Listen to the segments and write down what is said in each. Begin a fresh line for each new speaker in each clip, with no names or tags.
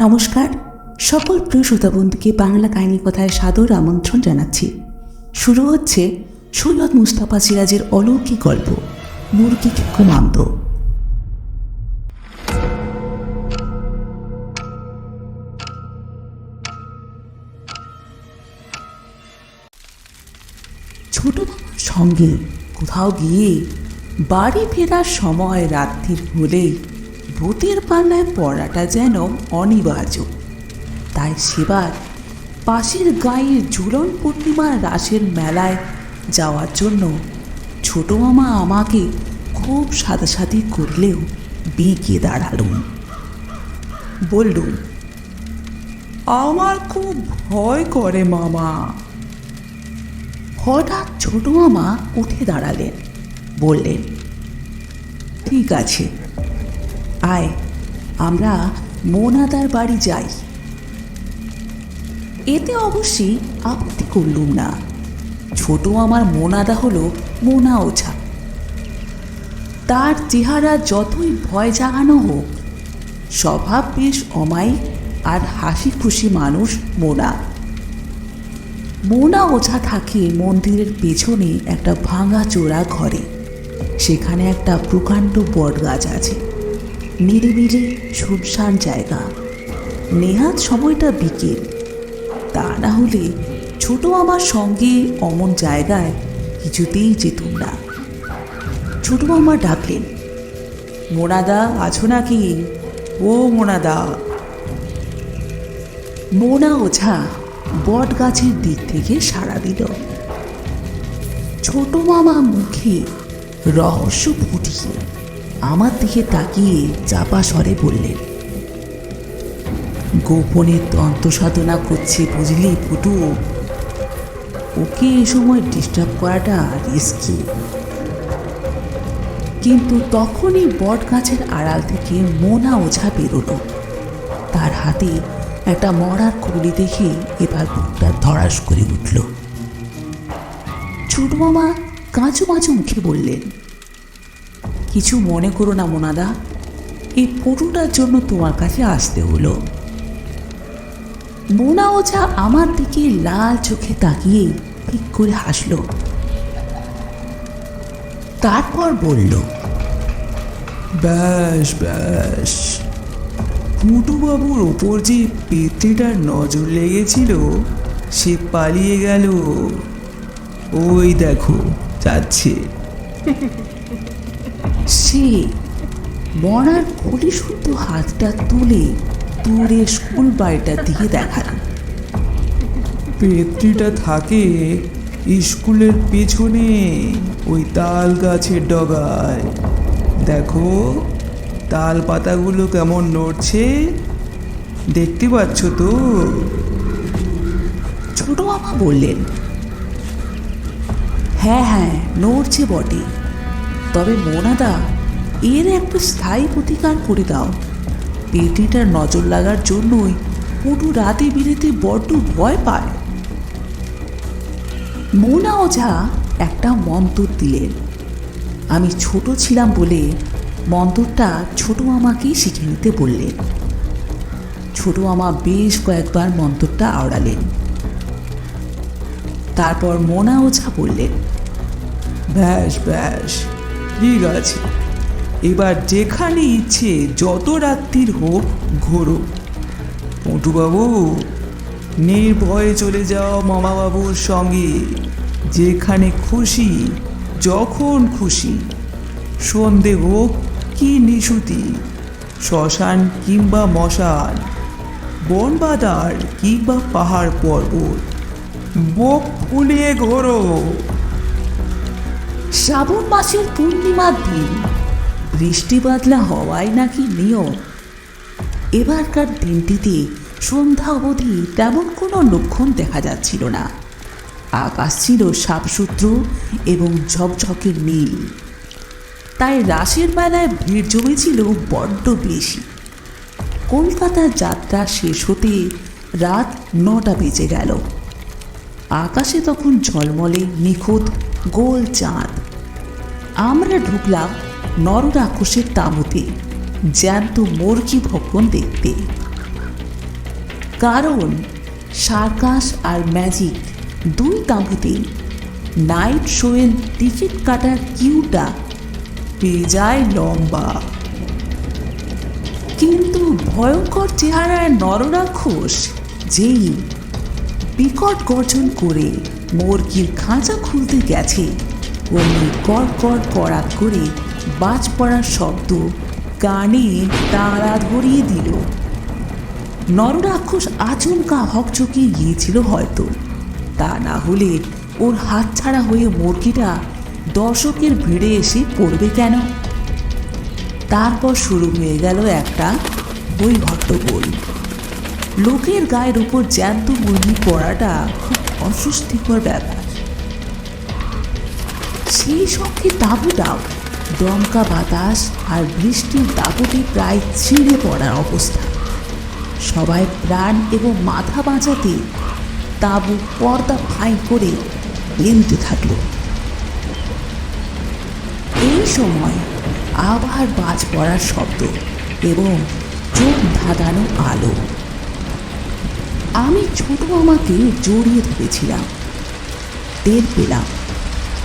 নমস্কার। সকল প্রিয় শ্রোতা বন্ধুকে বাংলা কাহিনী কথায় সাদর আমন্ত্রণ জানাচ্ছি। শুরু হচ্ছে সৈয়দ মুস্তাফা সিরাজের অলৌকিক গল্প মুরগি কুমান্দ ছোট সঙ্গে কোথাও গিয়ে বাড়ি ফেরার সময় রাত্রির হলেই ভূতের পাল্লায় পড়াটা যেন অনিবার্য। তাই সেবার পাশের গায়ের ঝুলন পূর্ণিমার রাসের মেলায় যাওয়ার জন্য ছোট মামা আমাকে খুব সাদাসাদি করলেও বেঁকে দাঁড়ালুম বললুম আমার খুব ভয় করে মামা। হঠাৎ ছোট মামা উঠে দাঁড়ালেন, বললেন, ঠিক আছে আয়, আমরা মোনাদার বাড়ি যাই। এতে অবশ্যই আপত্তি করলুম না। ছোট আমার মোনাদা হলো মোনা ওঝা। তার চেহারা যতই ভয় জাগানো হোক, স্বভাব বেশ অমায়িক আর হাসি খুশি মানুষ মোনা। মোনা ওঝা থাকে মন্দিরের পেছনে একটা ভাঙা চোরা ঘরে। সেখানে একটা প্রকাণ্ড বট গাছ আছে। নিরিবিলি শুনশান জায়গা। নেহাত সময়টা বিকেল। তা না হলে ছোট আমার সঙ্গে অমন জায়গায় কিছুতেই যেতুম না। ছোট মামা ডাকলেন, মোনাদা, আছো নাকি? ও মোনাদা। মোনা ওঝা, বট গাছের দিক থেকে সাড়া দিল। ছোট মামা মুখে রহস্য ফুটিয়ে আমার দিকে তাকিয়ে চাপা স্বরে বললেন, গোপনে তন্ত্র সাধনা করছে বুঝলি ফুটু। ওকে এ সময় ডিস্টার্ব করাটা রিস্কি কিন্তু তখনই বট গাছের আড়াল থেকে মোনা ওঝা বেরোলো। তার হাতে একটা মরার খুলি দেখে এবার বুকটা ধরাস করে উঠল। ছোট মামা কাঁচু মাচু মুখে বললেন কিছু মনে করো না, মোনাদা। এই ফটোটার জন্য তোমার কাছে আসতে হলো। মোনা ওঝা আমার দিকে লাল চোখে তাকিয়ে ঠিক করে হাসল। তারপর বলল,
ব্যাস ব্যাস। পুটুবাবুর ওপর যে পেত্রিটার নজর লেগেছিল, সে পালিয়ে গেল। ওই দেখো, যাচ্ছে।
সে মরার খুলি শুদ্ধ হাতটা তুলে দূরে স্কুল বাড়িটার দিকে দেখাল
পেত্রিটা থাকে স্কুলের পেছনে ওই তাল গাছের ডগায়। দেখো তাল পাতাগুলো কেমন নড়ছে দেখতে পাচ্ছ তো?
ছোট মামা বললেন হ্যাঁ হ্যাঁ নড়ছে বটে। তবে মোনাদা এর একটা স্থায়ী প্রতিকার করে দাও। পেটিটার নজর লাগার জন্যই পুটু রাতে বিরেতে বড্ড ভয় পায়। মোনা ওঝা একটা মন্তর দিলেন। আমি ছোট ছিলাম বলে মন্তরটা ছোট মামাকেই শিখে নিতে বললেন। ছোট আমা বেশ কয়েকবার মন্তরটা আওড়ালেন। তারপর মোনা ওঝা বললেন,
ব্যাস ব্যাস, ঠিক আছে। এবার যেখানে ইচ্ছে যত রাত্রির হোক ঘোরো। পটুবাবু, নির্ভয়ে চলে যাও মামাবাবুর সঙ্গে। যেখানে খুশি, যখন খুশি। সন্ধে হোক কি নিশুতি, শ্মশান কিংবা মশান, বনবাদার কিংবা পাহাড় পর্বত বুক ফুলিয়ে ঘোরো।
শ্রাবণ মাসের পূর্ণিমার দিন বৃষ্টি বাদলা হওয়ায় নাকি নিয়ম? এবারকার দিনটিতে সন্ধ্যা অবধি তেমন কোনো লক্ষণ দেখা যাচ্ছিল না। আকাশ ছিল সাপসূত্র এবং ঝকঝকে নীল। তাই রাসের বেলায় ভিড় জমেছিল বড্ড বেশি। কলকাতার যাত্রা শেষ হতে রাত নটা বেজে গেল। আকাশে তখন ঝলমলে নিখুঁত গোল চাঁদ। আমরা ঢুকলাম নররাক্ষসের তাঁবুতে জ্যান্ত মুরগি ভক্ষণ দেখতে। কারণ, সার্কাস আর ম্যাজিক দুই তাঁবুতেই নাইট শোয়ের টিকিট কাটার কিউটা পেয়ে যায় লম্বা। কিন্তু ভয়ঙ্কর চেহারার নররাক্ষস যেই বিকট গর্জন করে মুরগির খাঁচা খুলতে গেছে, অমনি কর কর করাত করে বাজ পড়ার শব্দ কানে তাড়া ধরিয়ে দিল। নররাক্ষস আচমকা হকচকিয়ে গিয়েছিল হয়তো। তা না হলে ওর হাত ছাড়া হয়ে মুরগিটা দর্শকের ভিড়ে এসে পড়বে কেন? তারপর শুরু হয়ে গেল একটা বই হট্টগোল লোকের গায়ের উপর জ্যান্ত মুরগি পড়াটা খুব অস্বস্তিকর ব্যাপার। সেই সঙ্গে তাঁবুটাও দমকা বাতাস আর বৃষ্টির দাপটে প্রায় ছিঁড়ে পড়ার অবস্থা। সবাই প্রাণ এবং মাথা বাঁচাতে তাঁবু পর্দা ফাঁই করে বেলতে থাকল। এই সময় আবার বাজ পড়ার শব্দ এবং চোখ ধাঁধানো আলো। আমি ছোট আমাকে জড়িয়ে ধরেছিলাম। টের পেলাম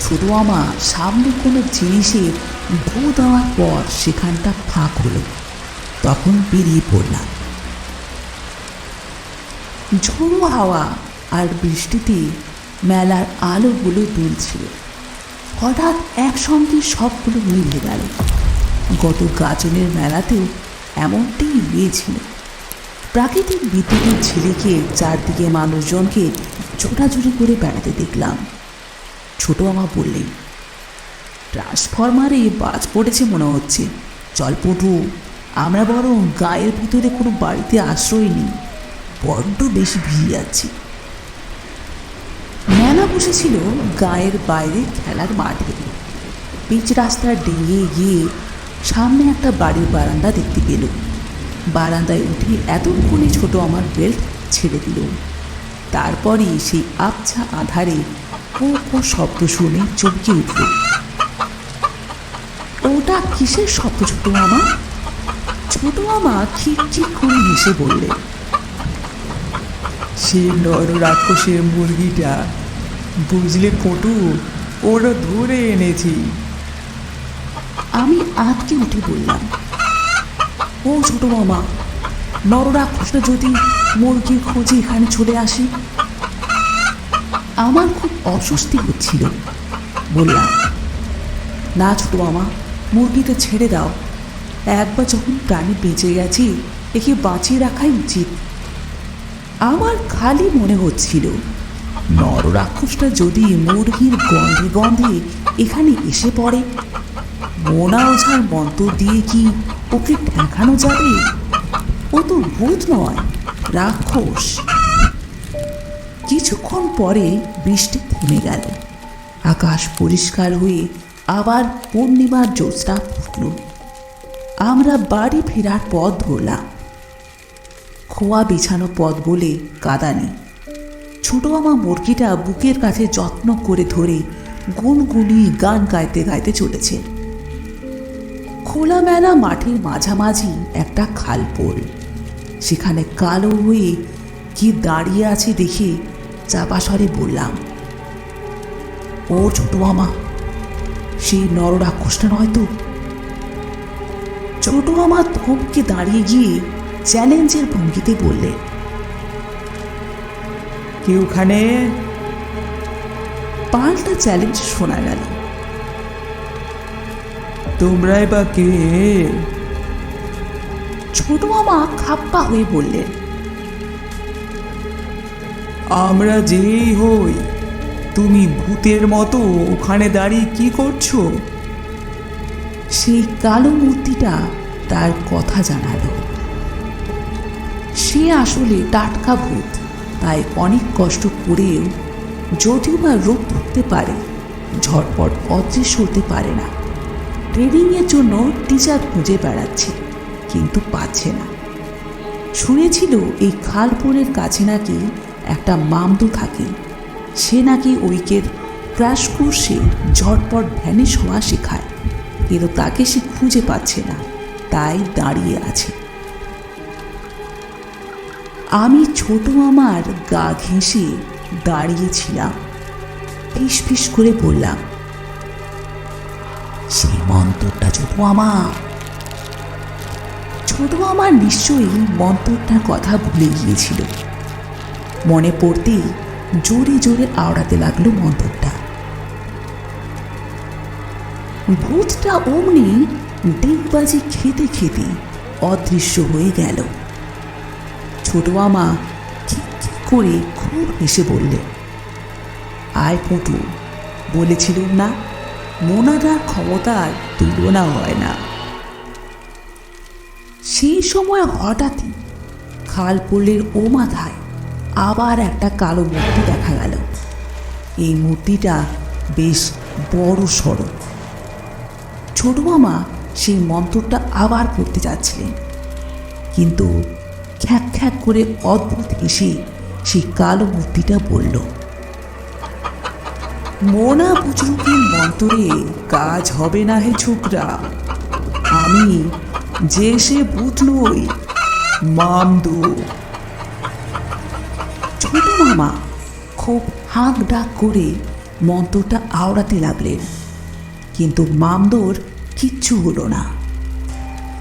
ছোট মামা সামনে কোনো জিনিসের ভূ দেওয়ার পর সেখানটা ফাঁক হলো। তখন বেরিয়ে পড়লাম। ঝোড়ো হাওয়া আর বৃষ্টিতে মেলার আলোগুলো দুলছিল। হঠাৎ একসঙ্গে সবগুলো মিলে গেল। গত গাজনের মেলাতেও এমনটাই হয়েছিল প্রাকৃতিক বিদ্যুতের ঝিলিকে চারদিকে মানুষজনকে ছোটাছুটি করে বেড়াতে দেখলাম। ছোট আমা বললেন ট্রান্সফরমারে বাজ পড়েছে মনে হচ্ছে। চল পটু আমরা বরং গায়ের ভিতরে কোনো বাড়িতে আশ্রয় নিই, বড্ড বেশি ভিড় আছে। মেলা বসেছিল গায়ের বাইরে খেলার মাঠে। পিচ রাস্তা ডিঙিয়ে গিয়ে সামনে একটা বাড়ির বারান্দা দেখতে পেল। বারান্দায় উঠে এতক্ষণে ছোট আমার বেল্ট ছেড়ে দিল। তারপরই সেই আবছা আধারে ও শব্দ শুনে চমকে উঠল। ওটা কিসের শব্দ ছোট মামা? ছোট মামা খিটখিট করে হেসে বললেন
সে নর রাক্ষসের মুরগিটা, বুঝলে পটু, ওরা ধরে এনেছি।
আমি আটকে উঠে বললাম, ও ছোট মামা নররাক্ষসটা যদি মুরগির খোঁজে এখানে চলে আসে? আমার খুব অস্বস্তি হচ্ছিল। বললাম, না ছোট মামা মুরগিটা ছেড়ে দাও। একবার যখন প্রাণী বেঁচে গেছে, একে বাঁচিয়ে রাখাই উচিত। আমার খালি মনে হচ্ছিল, নররাক্ষসটা যদি মুরগির গন্ধে গন্ধে এখানে এসে পড়ে, মোনা ওঝার মন্ত্র দিয়ে কি ওকে ঠেকানো যাবে? ও তো ভূত নয়, রাক্ষস। কিছুক্ষণ পরে বৃষ্টি থেমে গেল। আকাশ পরিষ্কার হয়ে আবার পূর্ণিমার জ্যোৎস্না ফুটল আমরা বাড়ি ফেরার পথ ধরলাম। খোয়া বিছানো পথ বলে কাদানি। ছোট মামা মুরগিটা বুকের কাছে যত্ন করে ধরে গুনগুনিয়ে গান গাইতে গাইতে চলেছে। খোলামেলা মাঠের মাঝামাঝি একটা খাল পোল। সেখানে কালো হয়ে কি দাঁড়িয়ে আছে দেখে চাপা স্বরে বললাম, ও ছোট মামা সেই নররাক্ষসটা নয় তো? ছোট মামা থমকে দাঁড়িয়ে গিয়ে চ্যালেঞ্জের ভঙ্গিতে বললেন,
কে ওখানে?
পাল্টা চ্যালেঞ্জ শোনা গেল।
তোমরাই বা কে?
ছোট মামা খাপ্পা হয়ে বললেন,
আমরা যেই হই তুমি ভূতের মতো ওখানে দাঁড়িয়ে কি করছ?
সেই কালো মূর্তিটা তার কথা জানালো। সে আসলে টাটকা ভূত, তাই অনেক কষ্ট করেও যদিও বা রোগ ধরতে পারে, ঝটপট অদৃশ্য হতে পারে না। ট্রেনিংয়ের জন্য টিচার খুঁজে বেড়াচ্ছে, কিন্তু পাচ্ছে না। শুনেছিল এই খালপুরের কাছে নাকি একটা মামদু থাকে। সে নাকি উইকের ক্র্যাশ কোর্সে ঝটপট ভ্যানিশ হওয়া শেখায়, কিন্তু তাকে সে খুঁজে পাচ্ছে না, তাই দাঁড়িয়ে আছে। আমি ছোট আমার গা ঘেঁষে দাঁড়িয়েছিলাম ফিস ফিস করে বললাম সেই মন্তরটা ছোট মামা ছোট মামার নিশ্চয়ই মন্তরটার কথা ভুলে গিয়েছিল। মনে পড়তেই জোরে জোরে আওড়াতে লাগল মন্তরটা ভূতটা অমনি ডিগবাজি খেতে খেতে অদৃশ্য হয়ে গেল। ছোট করে খুব হেসে বললে। আয় পুটু, বলেছিলুম না মোনাদার ক্ষমতার তুলনা হয় না। সেই সময় হঠাৎই খালপল্লির ও মাথায় আবার একটা কালো মূর্তি দেখা গেল। এই মূর্তিটা বেশ বড় সড়ো। ছোট মামা সেই মন্ত্রটা আবার পড়তে যাচ্ছিলেন। কিন্তু খ্যাক খ্যাক করে অদ্ভুত এসে সেই কালো মূর্তিটা বলল, মোনা বুজরুকের মন্তরে কাজ হবে না হে ছোকরা। আমি যে সে ভূত নই, মামদু। ছোট মামা খুব হাঁক ডাক করে মন্ত্রটা আওড়াতে লাগলেন। কিন্তু মামদোর কিচ্ছু হলো না।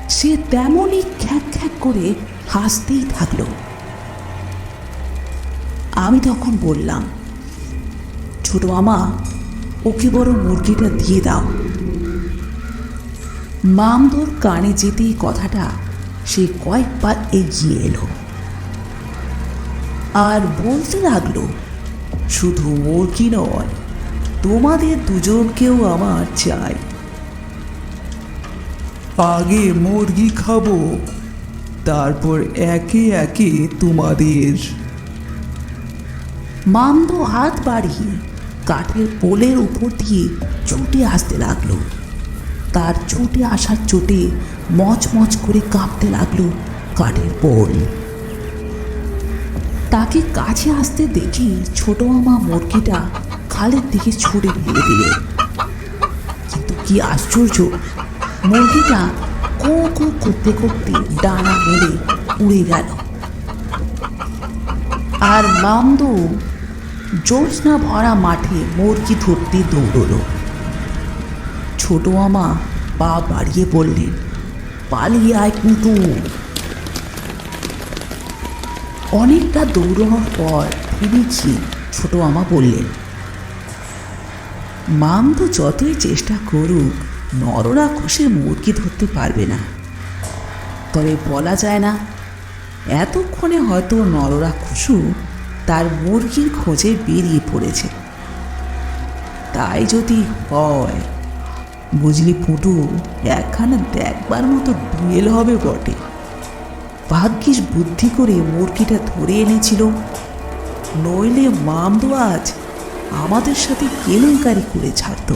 সে তেমনই খ্যাক খ্যাক করে হাসতেই থাকল। আমি তখন বললাম, ছোট মামা, ওকে বড় মুরগিটা দিয়ে দাও। মামদোর কানে যেতেই কথাটা সে কয়েকবার এগিয়ে এলো। আর বলতে লাগল শুধু মুরগি নয় তোমাদের দুজনকেও আমার চাই।
আগে মুরগি খাব তারপর একে একে তোমাদের।
মামদো হাত বাড়িয়ে কাঠের পোলের উপর দিয়ে ছুটে আসতে লাগল। তার ছুটে আসার চোটে মচমচ করে কাঁপতে লাগল কাঠের পোল। তাকে কাছে আসতে দেখি ছোট মামা মুরগিটা খালের দিকে ছুটে ফেলে দিলেন কিন্তু কি আশ্চর্য, মুরগিটা কো কো করতে করতে ডানা মেরে উড়ে গেল। আর মামদো জ্যোৎস্না ভরা মাঠে মুরগি ধরতে দৌড়লো। ছোট মামা পা বাড়িয়ে বললেন পালিয়ে আয় কুটু অনেকটা দৌড়ানোর পর ফিরেছি ছোট আমা বললেন, মাম তো যতই চেষ্টা করুক, নররা খুশি মুরগি ধরতে পারবে না। তবে বলা যায় না, এতক্ষণে হয়তো নররা খুশু তার মুরগির খোঁজে বেরিয়ে পড়েছে। তাই যদি হয়, বুঝলি পুটু একখানা দেখবার মতো ডুয়েল হবে বটে। ভাগ্যিস বুদ্ধি করে মুরগিটা ধরে এনেছিল। নইলে মামদো আজ আমাদের সাথে কেলেঙ্কারি করে ছাড়তো।